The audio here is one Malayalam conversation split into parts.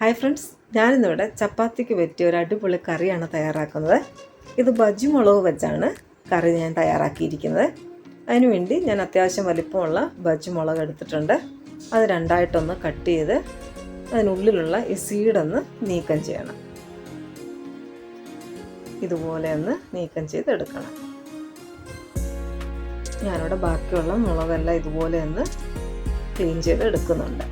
ഹായ് ഫ്രണ്ട്സ് ഞാനിന്നിവിടെ ചപ്പാത്തിക്ക് പറ്റിയ ഒരു അടിപൊളി കറിയാണ് തയ്യാറാക്കുന്നത്. ഇത് ബജ്ജി മുളക് വെച്ചാണ് കറി ഞാൻ തയ്യാറാക്കിയിരിക്കുന്നത്. അതിനുവേണ്ടി ഞാൻ അത്യാവശ്യം വലിപ്പമുള്ള ബജ്ജി മുളക് എടുത്തിട്ടുണ്ട്. അത് രണ്ടായിട്ടൊന്ന് കട്ട് ചെയ്ത് അതിനുള്ളിലുള്ള ഈ സീഡൊന്ന് നീക്കം ചെയ്യണം. ഇതുപോലെ ഒന്ന് നീക്കം ചെയ്തെടുക്കണം ഞാനിവിടെ ബാക്കിയുള്ള മുളകെല്ലാം ഇതുപോലെ ഒന്ന് ക്ലീൻ ചെയ്ത് എടുക്കുന്നുണ്ട്.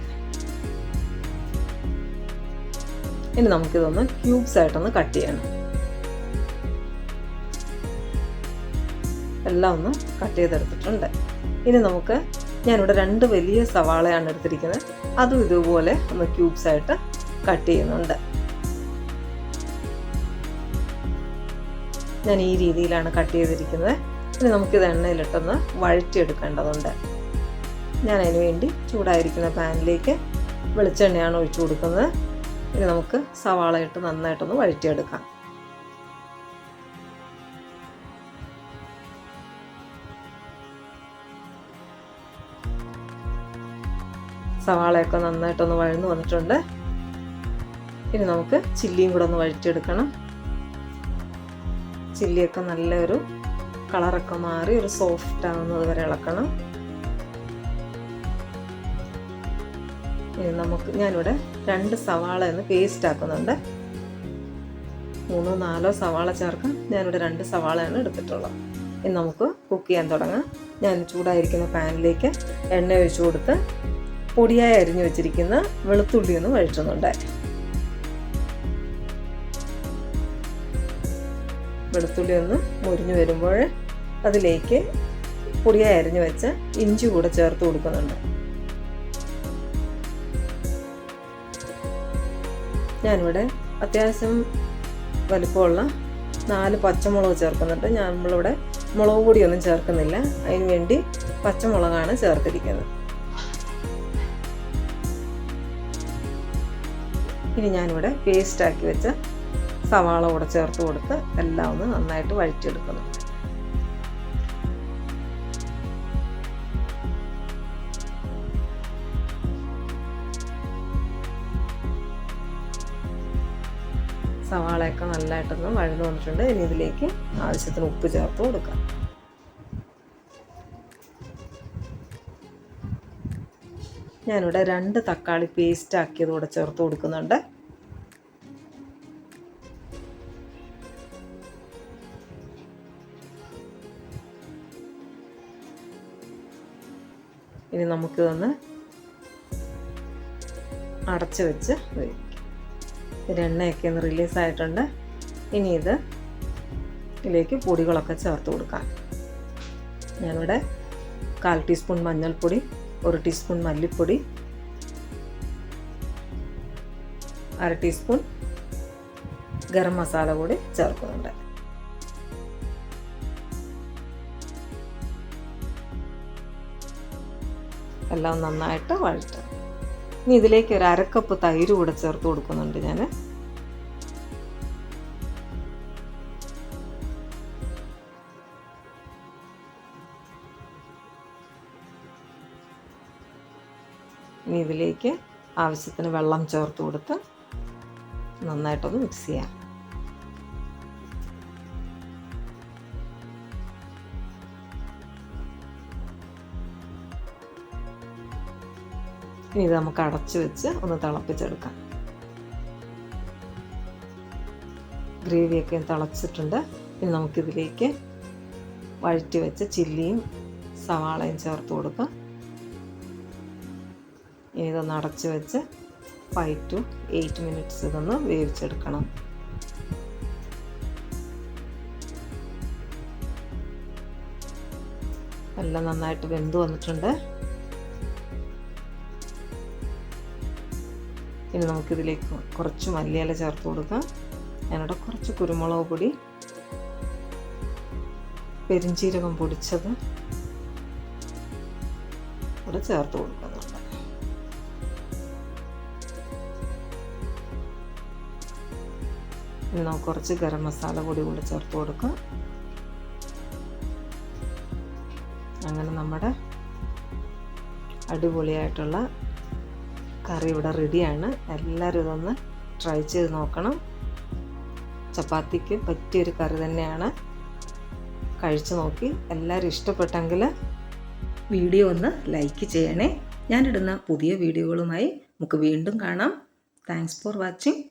ഇനി നമുക്കിതൊന്ന് ക്യൂബ്സ് ആയിട്ടൊന്ന് കട്ട് ചെയ്യണം. എല്ലാം ഒന്ന് കട്ട് ചെയ്തെടുത്തിട്ടുണ്ട്. ഇനി നമുക്ക് ഞാനിവിടെ രണ്ട് വലിയ സവാളയാണ് എടുത്തിരിക്കുന്നത്. അതും ഇതുപോലെ ഒന്ന് ക്യൂബ്സ് ആയിട്ട് കട്ട് ചെയ്യുന്നുണ്ട്. ഞാൻ ഈ രീതിയിലാണ് കട്ട് ചെയ്തിരിക്കുന്നത്. ഇനി നമുക്കിത് എണ്ണയിലിട്ടൊന്ന് വഴറ്റിയെടുക്കേണ്ടതുണ്ട്. ഞാൻ അതിന് വേണ്ടി ചൂടായിരിക്കുന്ന പാനിലേക്ക് വെളിച്ചെണ്ണയാണ് ഒഴിച്ചു കൊടുക്കുന്നത്. ഇനി നമുക്ക് സവാള ഇട്ട് നന്നായിട്ടൊന്ന് വഴറ്റിയെടുക്കാം. സവാളയൊക്കെ നന്നായിട്ടൊന്ന് വഴന്നു വന്നിട്ടുണ്ട്. ഇനി നമുക്ക് ചില്ലിയും കൂടെ ഒന്ന് വഴറ്റിയെടുക്കണം. ചില്ലിയൊക്കെ നല്ലൊരു കളറൊക്കെ മാറി ഒരു സോഫ്റ്റ് ആവുന്നത് വരെ ഇളക്കണം. ഇനി നമുക്ക് ഞാനിവിടെ രണ്ട് സവാള എന്ന് പേസ്റ്റ് ആക്കുന്നുണ്ട്. മൂന്നോ നാലോ സവാള ചേർക്കാം. ഞാനിവിടെ രണ്ട് സവാളയാണ് എടുത്തിട്ടുള്ളത്. ഇനി നമുക്ക് കുക്ക് ചെയ്യാൻ തുടങ്ങാം. ഞാൻ ചൂടായിരിക്കുന്ന പാനിലേക്ക് എണ്ണ ഒഴിച്ചു കൊടുത്ത് പൊടിയായി അരിഞ്ഞു വെച്ചിരിക്കുന്ന വെളുത്തുള്ളി ഒന്ന് വഴറ്റുന്നുണ്ട്. വെളുത്തുള്ളി ഒന്ന് മുരിഞ്ഞു വരുമ്പോൾ അതിലേക്ക് പൊടിയായി അരിഞ്ഞു വെച്ച ഇഞ്ചി കൂടെ ചേർത്ത് കൊടുക്കുന്നുണ്ട്. ഞാനിവിടെ അത്യാവശ്യം വലിപ്പമുള്ള നാല് പച്ചമുളക് ചേർക്കുന്നുണ്ട്. ഞാൻ നമ്മളിവിടെ മുളക് പൊടിയൊന്നും ചേർക്കുന്നില്ല. അതിന് വേണ്ടി പച്ചമുളകാണ് ചേർത്തിരിക്കുന്നത്. ഇനി ഞാനിവിടെ പേസ്റ്റാക്കി വെച്ച സവാള കൂടെ ചേർത്ത് കൊടുത്ത് എല്ലാം ഒന്ന് നന്നായിട്ട് വഴറ്റിയെടുക്കുന്നു. സവാളയൊക്കെ നല്ലതായിട്ടൊന്ന് വഴന്നു വന്നിട്ടുണ്ട്. ഇനി ഇതിലേക്ക് ആവശ്യത്തിന് ഉപ്പ് ചേർത്ത് കൊടുക്കാം. ഞാനിവിടെ രണ്ട് തക്കാളി പേസ്റ്റ് ആക്കിയത് കൂടെ ചേർത്ത് കൊടുക്കുന്നുണ്ട്. ഇനി നമുക്കിതൊന്ന് അടച്ചു വെച്ച് വേവിക്കാം. ഇത് എണ്ണയൊക്കെ ഒന്ന് റിലീസായിട്ടുണ്ട് ഇനി ഇത് ഇതിലേക്ക് പൊടികളൊക്കെ ചേർത്ത് കൊടുക്കാം. ഞാനിവിടെ കാൽ ടീസ്പൂൺ മഞ്ഞൾപ്പൊടി ഒരു ടീസ്പൂൺ മല്ലിപ്പൊടി അര ടീസ്പൂൺ ഗരം മസാല കൂടി ചേർക്കുന്നുണ്ട്. എല്ലാം നന്നായിട്ട് വഴറ്റും ഇനി ഇതിലേക്ക് ഒരു അരക്കപ്പ് തൈര് കൂടെ ചേർത്ത് കൊടുക്കുന്നുണ്ട് ഞാൻ ഇനി ഇതിലേക്ക് ആവശ്യത്തിന് വെള്ളം ചേർത്ത് കൊടുത്ത് നന്നായിട്ടൊന്ന് മിക്സ് ചെയ്യാം. ഇനി ഇത് നമുക്ക് അടച്ച് വെച്ച് ഒന്ന് തിളപ്പിച്ചെടുക്കാം. ഗ്രേവിയൊക്കെ തിളച്ചിട്ടുണ്ട്. ഇനി നമുക്കിതിലേക്ക് വഴറ്റി വെച്ച ചില്ലിയും സവാളയും ചേർത്ത് കൊടുക്കാം. ഇനി ഇതൊന്ന് അടച്ച് വെച്ച് ഫൈവ് ടു എയ്റ്റ് മിനിറ്റ്സ് ഇതൊന്ന് വേവിച്ചെടുക്കണം. എല്ലാം നന്നായിട്ട് വെന്ത് വന്നിട്ടുണ്ട്. ഇനി നമുക്കിതിലേക്ക് കുറച്ച് മല്ലിയില ചേർത്ത് കൊടുക്കാം. ഞാനിവിടെ കുറച്ച് കുരുമുളക് പൊടി പെരിഞ്ചീരകം പൊടിച്ചത് ഇവിടെ ചേർത്ത് കൊടുക്കുന്നുണ്ട്. ഇനി നമുക്ക് കുറച്ച് ഗരം മസാല പൊടി കൂടി ചേർത്ത് കൊടുക്കാം. അങ്ങനെ നമ്മുടെ അടിപൊളിയായിട്ടുള്ള കറി ഇവിടെ റെഡിയാണ്. എല്ലാവരും ഇതൊന്ന് ട്രൈ ചെയ്ത് നോക്കണം. ചപ്പാത്തിക്ക് പറ്റിയൊരു കറി തന്നെയാണ്. കഴിച്ചു നോക്കി. എല്ലാവരും ഇഷ്ടപ്പെട്ടെങ്കിൽ വീഡിയോ ഒന്ന് ലൈക്ക് ചെയ്യണേ. ഞാനിടുന്ന പുതിയ വീഡിയോകളുമായി നമുക്ക് വീണ്ടും കാണാം. Thanks for watching